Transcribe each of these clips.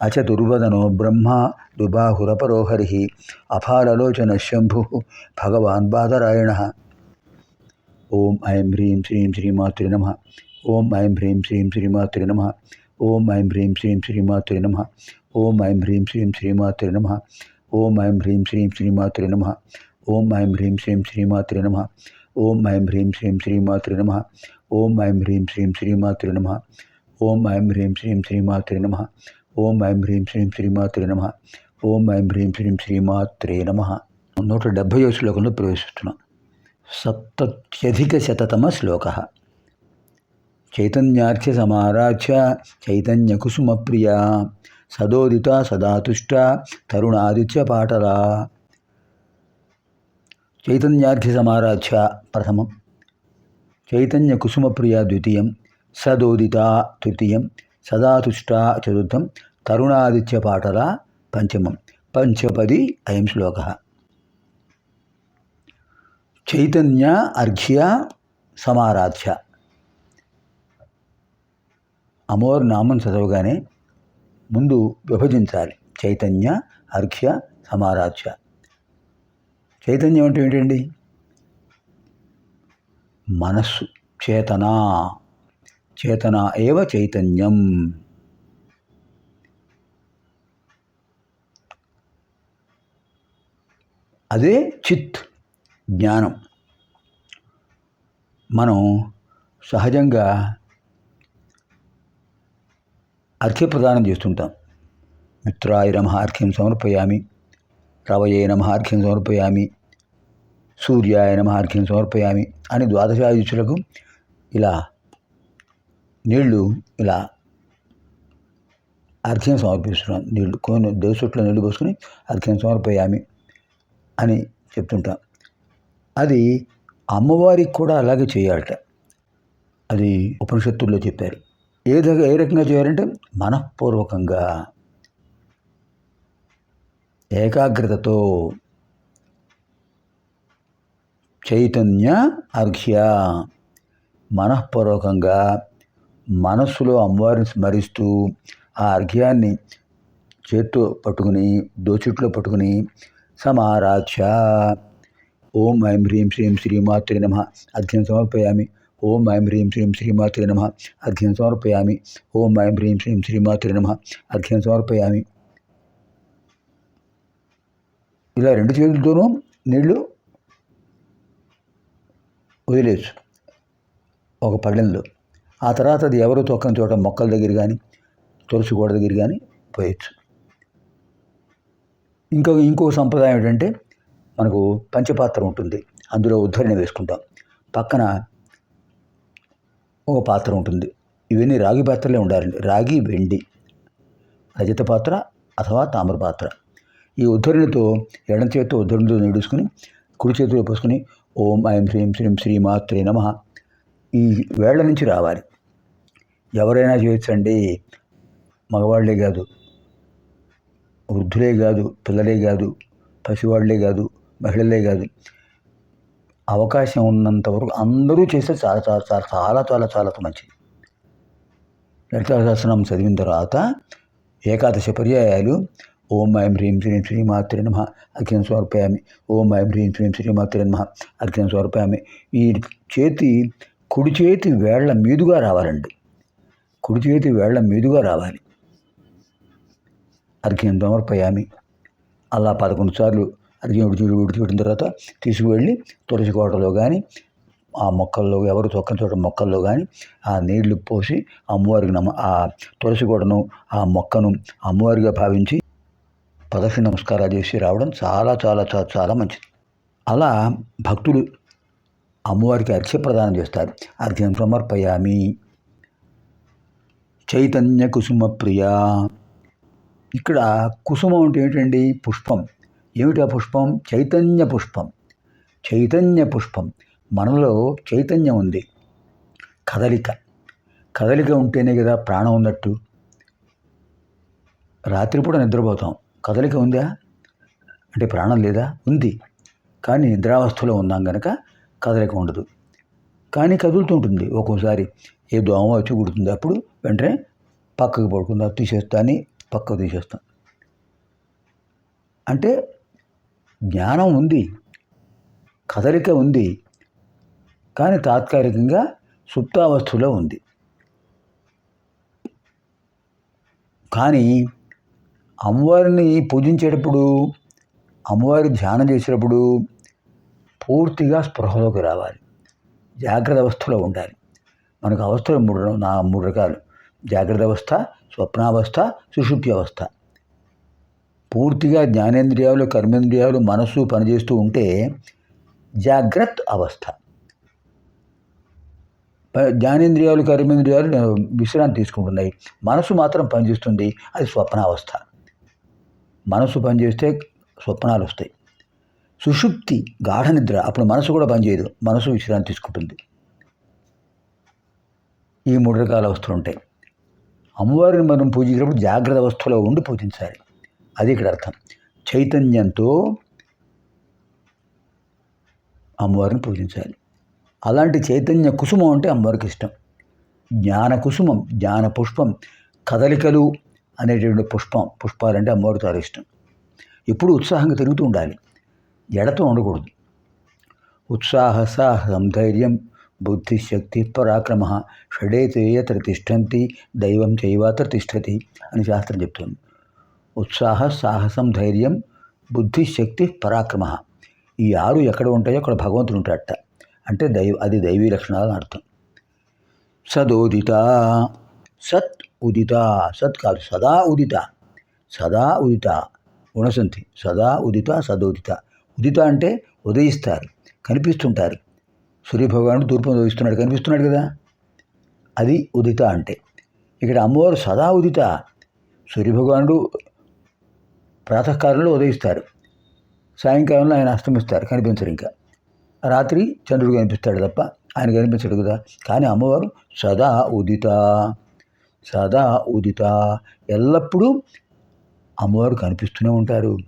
అచతుర్వదనో బ్రహ్మ దుబాహురపరో హరి అఫాలలోచన శంభు భగవాన్ బాదరాయణ ఓం ఐం హ్రీం శ్రీం శ్రీమాతృ నమ ఓం ఐం హ్రీం శ్రీం శ్రీమాతృ నమ ఓం ఐం హ్రీం శ్రీం శ్రీమాతృ నమ ఓం ఐం హ్రీం శ్రీం శ్రీమాతృ నమ ఓం ఐం హ్రీం శ్రీం శ్రీమాతృ నమ ఓం ఐం హ్రీం శ్రీం శ్రీమాతృ నమ ఓం ఐం హ్రీం శ్రీం శ్రీమాతృ నమ ఓం ఐం హ్రీం శ్రీం శ్రీమాతృ నమ ఓం ఐం హ్రీం శ్రీం శ్రీమాతృ నమ ఓం ఐం హ్రీం శ్రీం శ్రీమాత్రే నమ. ఓం ఐం హ్రీం శ్రీం శ్రీమాత్రే నమ. నూట డెబ్భై శ్లోకంలో ప్రవేశిస్తున్నాం. సప్తత్యధిక శతతమ శ్లోక. చైతన్యార్చ సమారాధ్య చైతన్య కుసుమ ప్రియ సదోదిత సదాతుష్ట తరుణాదిత్య పాటలా. చైతన్యార్ఘ్య సమారాధ్య ప్రథమం. చైతన్య కుసుమ ప్రియ ద్వితీయం సదోదిత తృతీయం సదాతుష్ట చతుర్థం తరుణాదిత్య పాటల పంచమం. పంచపది అయం శ్లోక. చైతన్య అర్ఘ్య సమారాధ్య. అమోర్ నామం చదవగానే ముందు విభజించాలి. చైతన్య అర్ఘ్య సమారాధ్య. చైతన్యం అంటే ఏంటండి? మనస్సు. చేతన. చేతన ఏవ చైతన్యం? అదే చిత్ జ్ఞానం. మనం సహజంగా అర్ఘ్యప్రదానం చేస్తుంటాం. మిత్రాయ నమ అర్ఘ్యం సమర్పయామి రవయే నమ అర్ఘ్యం సమర్పయామి సూర్యాయ నమ అర్ఘ్యం సమర్పయామి అని ద్వాదశాయుషులకు ఇలా నీళ్ళు ఇలా అర్ఘ్యం సమర్పిస్తున్నాం. నీళ్ళు కొన్ని దేవుసొట్లో నీళ్ళు పోసుకుని అర్ఘ్యం సమర్పయామి. అని చెప్తుంటాం. అది అమ్మవారికి కూడా అలాగే చేయాలట. అది ఉపనిషత్తుల్లో చెప్పారు. ఏ ఏ రకంగా చేయాలంటే మనఃపూర్వకంగా ఏకాగ్రతతో చైతన్య అర్ఘ్య మనఃపూర్వకంగా మనస్సులో అమ్మవారిని స్మరిస్తూ ఆ అర్ఘ్యాన్ని చేత్తో పట్టుకుని దోచుట్లో పట్టుకుని సమారాధ్య. ఓం ఐం హ్రీం శ్రీం శ్రీమాతృ నమ. అధ్యయనం సమర్పయామి. ఓం ఐం హ్రీం శ్రీం శ్రీమాతృ నమ. అధ్యయనం సమర్పయామి. ఓం ఐం హ్రీం శ్రీం శ్రీమాతృ నమ. అధ్యయనం సమర్పయామి. ఇలా రెండు చేతులతోనూ నీళ్ళు వదిలేచ్చు ఒక పళ్ళెంలో. ఆ తర్వాత అది ఎవరు తొక్కని చోట మొక్కల దగ్గర కానీ తులసి గోడ దగ్గర కానీ పోయచ్చు. ఇంకో ఇంకో సంప్రదాయం ఏంటంటే మనకు పంచపాత్ర ఉంటుంది. అందులో ఉద్ధరణ వేసుకుంటాం. పక్కన ఒక పాత్ర ఉంటుంది. ఇవన్నీ రాగి పాత్రలే ఉండాలండి. రాగి వెండి రజత పాత్ర అథవా తామ్ర పాత్ర. ఈ ఉద్ధరణతో ఎడం చేతితో ఉద్ధరణతో నీడుసుకుని కుడి చేతిలో పోసుకుని ఓం ఐం శ్రీం శ్రీం శ్రీమాత్రే నమ. ఈ వేళ్ళ నుంచి రావాలి. ఎవరైనా చేయొచ్చండి. మగవాళ్ళే కాదు. వృద్ధులే కాదు పిల్లలే కాదు పసివాళ్ళే కాదు మహిళలే కాదు. అవకాశం ఉన్నంత వరకు అందరూ చేస్తే చాలా చాలా చాలా చాలా చాలా చాలా మంచిది. లలితాశాస్త్రం చదివిన తర్వాత ఏకాదశ పర్యాయాలు ఓం ఐం హ్రీం శ్రీం శ్రీమాత్రే నమ అర్ఘ్యం సమర్పయామి. ఓం ఐం హ్రీం శ్రీం శ్రీమాత్రే నమ అర్ఘ్యం సమర్పయామి. ఈ చేతి కుడి చేతి వేళ్ళ మీదుగా రావాలండి. కుడి చేతి వేళ్ళ మీదుగా రావాలి. అర్ఘ్యం సమర్పయామి. అలా పదకొండు సార్లు అర్ఘ్యం విడిచి విడిచిపెట్టిన తర్వాత తీసుకువెళ్ళి తులసి కోటలో కానీ ఆ మొక్కల్లో ఎవరు తొక్కని చోట మొక్కల్లో కానీ ఆ నీళ్ళు పోసి అమ్మవారికి నమ ఆ తులసి కోటను ఆ మొక్కను అమ్మవారిగా భావించి ప్రదక్షిణ నమస్కారాలు చేసి రావడం చాలా చాలా చాలా చాలా మంచిది. అలా భక్తులు అమ్మవారికి అర్ఘ్య ప్రదానం చేస్తారు. అర్ఘ్యం సమర్పయామి. చైతన్య కుసుమ ప్రియా. ఇక్కడ కుసుమం అంటే ఏంటండి పుష్పం. ఏమిటా పుష్పం? చైతన్య పుష్పం. చైతన్య పుష్పం. మనలో చైతన్యం ఉంది. కదలిక. కదలిక ఉంటేనే కదా ప్రాణం ఉన్నట్టు. రాత్రిపూట నిద్రపోతాం. కదలిక ఉందా? అంటే ప్రాణం లేదా? ఉంది. కానీ నిద్రావస్థలో ఉన్నాం కనుక కదలిక ఉండదు. కానీ కదులుతుంటుంది ఒక్కోసారి ఏ దోమ వచ్చి కుడుతుంది అప్పుడు వెంటనే పక్కకు పడుకుందా తీసేస్తా అని పక్కకు తీసేస్తాం. అంటే జ్ఞానం ఉంది కదలిక ఉంది కానీ తాత్కాలికంగా సుప్తావస్థలో ఉంది. కానీ అమ్మవారిని పూజించేటప్పుడు అమ్మవారి ధ్యానం చేసేటప్పుడు పూర్తిగా స్పృహలోకి రావాలి. జాగ్రత్త అవస్థలో ఉండాలి. మనకు అవస్థలు మూడు నా మూడు రకాలు. జాగ్రత్త అవస్థ స్వప్నావస్థ సుషుప్తి అవస్థ పూర్తిగా జ్ఞానేంద్రియాలు కర్మేంద్రియాలు మనస్సు పనిచేస్తూ ఉంటే జాగ్రత్త అవస్థ. ప- జ్ఞానేంద్రియాలు కర్మేంద్రియాలు విశ్రాంతి తీసుకుంటున్నాయి. మనసు మాత్రం పనిచేస్తుంది. అది స్వప్నావస్థ. మనసు పనిచేస్తే స్వప్నాలు వస్తాయి. సుషుప్తి గాఢ నిద్ర అప్పుడు మనసు కూడా పనిచేయదు. మనసు విశ్రాంతి తీసుకుంటుంది. ఈ మూడు రకాల అవస్థలు ఉంటాయి. అమ్మవారిని మనం పూజించినప్పుడు జాగ్రత్త అవస్థలో ఉండి పూజించాలి. అది ఇక్కడ అర్థం. చైతన్యంతో అమ్మవారిని పూజించాలి. అలాంటి చైతన్య కుసుమం అంటే అమ్మవారికి ఇష్టం. జ్ఞాన కుసుమం జ్ఞాన పుష్పం కదలికలు అనేటువంటి పుష్పం పుష్పాలంటే అమ్మవారికి చాలా ఇష్టం. ఎప్పుడు ఉత్సాహంగా తిరుగుతూ ఉండాలి. ఎడతో ఉండకూడదు. ఉత్సాహ సాహసం ధైర్యం బుద్ధి శక్తి పరాక్రమ షడేతేయత్ర తిష్టంతి దైవం చైవాత్ర తిష్టతి అని శాస్త్రం చెప్తుంది. ఉత్సాహ సాహసం ధైర్యం బుద్ధిశక్తి పరాక్రమ. ఈ ఆరు ఎక్కడ ఉంటాయో అక్కడ భగవంతుడు ఉంటాడట. అంటే దైవ అది దైవీ లక్షణాలు అర్థం. సదోదిత సత్ ఉదిత సత్ కాదు సదా ఉదిత. సదా ఉదిత గుణసంతి సదా ఉదిత సదోదిత. ఉదిత అంటే ఉదయిస్తారు కనిపిస్తుంటారు. సూర్యభగవానుడు తూర్పును ఉదయిస్తున్నాడు కనిపిస్తున్నాడు కదా? అది ఉదిత అంటే. ఇక్కడ అమ్మవారు సదా ఉదిత. సూర్యభగవానుడు ప్రాతకాలంలో ఉదయిస్తారు. సాయంకాలంలో ఆయన అస్తమిస్తారు కనిపించరు ఇంకా. రాత్రి చంద్రుడు కనిపిస్తాడు తప్ప ఆయన కనిపించడు కదా. కానీ అమ్మవారు సదా ఉదిత. సదా ఉదిత. ఎల్లప్పుడూ అమ్మవారు కనిపిస్తూనే ఉంటారు.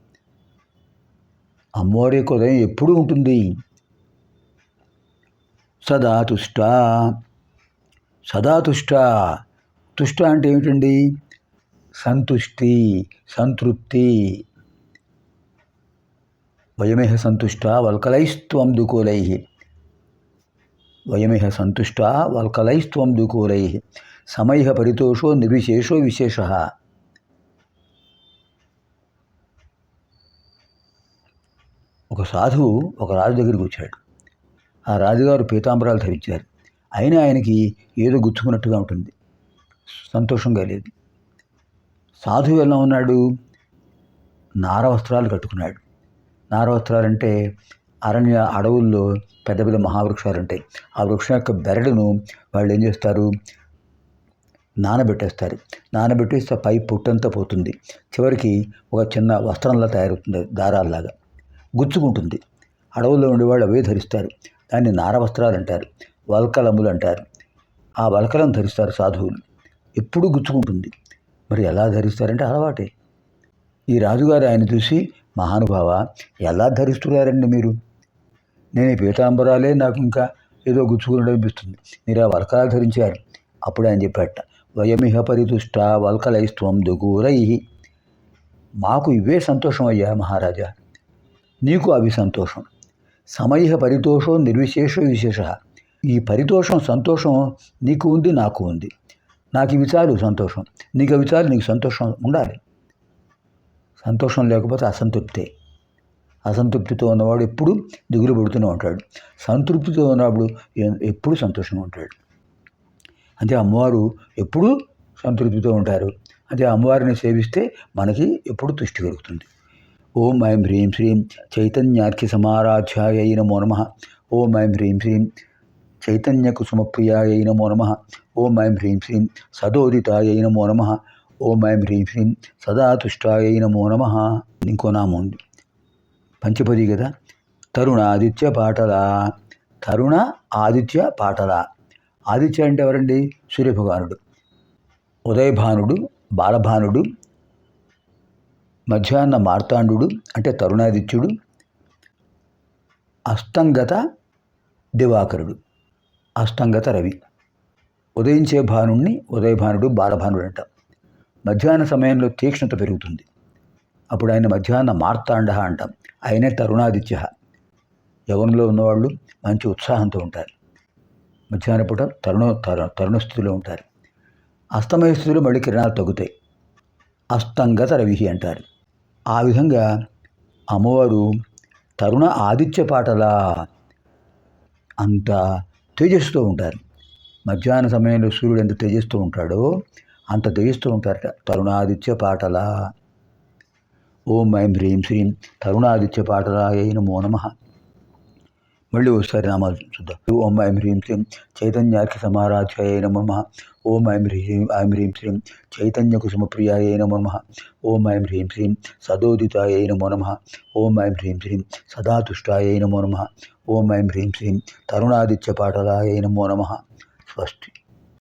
అమ్మవారి యొక్క ఉదయం ఎప్పుడూ ఉంటుంది? సదా తుష్ట సదా తుష్ట తుష్ట అంటే ఏమిటండి? సంతుష్టి సంతృప్తి. వయమేహ సంతుష్ట వల్కలైస్త్వం దుకూలై వయమేహ సంతుష్ట వల్కలైస్త్వం దుకూలై సమయ పరితోషో నిర్విశేషో విశేష. ఒక సాధువు ఒక రాజు దగ్గరికి వచ్చాడు. ఆ రాజుగారు పీతాంబరాలు ధరించారు. అయినా ఆయనకి ఏదో గుచ్చుకున్నట్టుగా ఉంటుంది. సంతోషంగా లేదు. సాధువు ఎలా ఉన్నాడు? నార వస్త్రాలు కట్టుకున్నాడు. నార వస్త్రాలు అంటే అరణ్య అడవుల్లో పెద్ద పెద్ద మహావృక్షాలు ఉంటాయి ఆ వృక్షం యొక్క బెరడును వాళ్ళు ఏం చేస్తారు? నానబెట్టేస్తారు. నానబెట్టేస్తే పై పొట్టంతా పోతుంది. చివరికి ఒక చిన్న వస్త్రంలా తయారవుతుంది దారాల్లాగా. గుచ్చుకుంటుంది. అడవుల్లో ఉండేవాళ్ళు అవే ధరిస్తారు. దాన్ని నార వస్త్రాలు అంటారు వల్కలములు అంటారు. ఆ వల్కలం ధరిస్తారు సాధువులు. ఎప్పుడూ గుచ్చుకుంటుంది. మరి ఎలా ధరిస్తారంటే అలవాటే. ఈ రాజుగారు ఆయన చూసి మహానుభావ ఎలా ధరిస్తున్నారండి మీరు? నేను ఈ పీతాంబరాలే నాకు ఇంకా ఏదో గుచ్చుకున్నట్టు అనిపిస్తుంది. మీరు ఆ వల్కలా ధరించారు. అప్పుడు ఆయన చెప్పాట వయమిహ పరితుష్ట వల్కలైస్త్వం దుగూరై మాకు ఇవే సంతోషం అయ్యా మహారాజా. నీకు అవి సంతోషం. సమయ పరితోషం నిర్విశేష విశేష. ఈ పరితోషం సంతోషం నీకు ఉంది నాకు ఉంది. నాకు ఇవి చాలు సంతోషం. నీకు అవి చాలు నీకు సంతోషం ఉండాలి. సంతోషం లేకపోతే అసంతృప్తే. అసంతృప్తితో ఉన్నవాడు ఎప్పుడు దిగులు పడుతూనే ఉంటాడు. సంతృప్తితో ఉన్నప్పుడు ఎప్పుడు సంతోషంగా ఉంటాడు. అంటే అమ్మవారు ఎప్పుడూ సంతృప్తితో ఉంటారు. అంటే అమ్మవారిని సేవిస్తే మనకి ఎప్పుడు తుష్టి కలుగుతుంది. ఓం ఐం హ్రీం శ్రీం చైతన్యాఖ్య సమారాధ్యాయ నమో నమ. ఓం ఐం హ్రీం శ్రీం చైతన్య కుసుమప్రియాయ నమో నమ. ఓం ఐం హ్రీం శ్రీం సదోదితాయ నమో నమ. ఓం ఐం హ్రీం శ్రీం సదాతుష్టాయ నమో నమ. ఇంకో నామం ఉంది. పంచపది కదా? తరుణ ఆదిత్య పాటల. తరుణ ఆదిత్య పాటల. ఆదిత్య అంటే ఎవరండి? సూర్యభగవానుడు. ఉదయభానుడు బాలభానుడు మధ్యాహ్న మార్తాండు అంటే తరుణాదిత్యుడు అస్తంగత దివాకరుడు అస్తంగత రవి. ఉదయించే భానుణ్ణి ఉదయభానుడు బాలభానుడు అంటాం మధ్యాహ్న సమయంలో తీక్ష్ణత పెరుగుతుంది. అప్పుడు ఆయన మధ్యాహ్న మార్తాండ అంటాం. ఆయనే తరుణాదిత్య. యవనంలో ఉన్నవాళ్ళు మంచి ఉత్సాహంతో ఉంటారు. మధ్యాహ్న పూట తరుణ తరుణ స్థితిలో ఉంటారు. అస్తమయ స్థితిలో మళ్ళీ కిరణాలు తగ్గుతాయి. అస్తంగత రవి అంటారు. ఆ విధంగా అమ్మవారు తరుణ ఆదిత్య పాటలా అంత తేజస్సుతో ఉంటారు. మధ్యాహ్న సమయంలో సూర్యుడు ఎంత తేజస్తో ఉంటాడో అంత తేజస్తో ఉంటారట. తరుణాదిత్య పాటల. ఓం ఐం హ్రీం శ్రీం తరుణాదిత్య పాటలాయ నమో నమ. మళ్ళీ ఒకసారి నామాలు చూద్దాం. ఓం ఐం హ్రీం శ్రీం చైతన్యాఖ్య సమారాధ్యాయ నమ. ఓం ఐం హ్రీం ఐం హ్రీం శ్రీం చైతన్య కుసుమప్రియాయ నమో నమ. ఓం ఐం హ్రీం శ్రీం సదోదితాయ నమో నమ. ఓం ఐం హ్రీం శ్రీం సదాతుష్టాయ నమో నమ. ఓం ఐం హ్రీం శ్రీం తరుణాదిత్య పాటలాయ నమో నమ. స్వస్తి.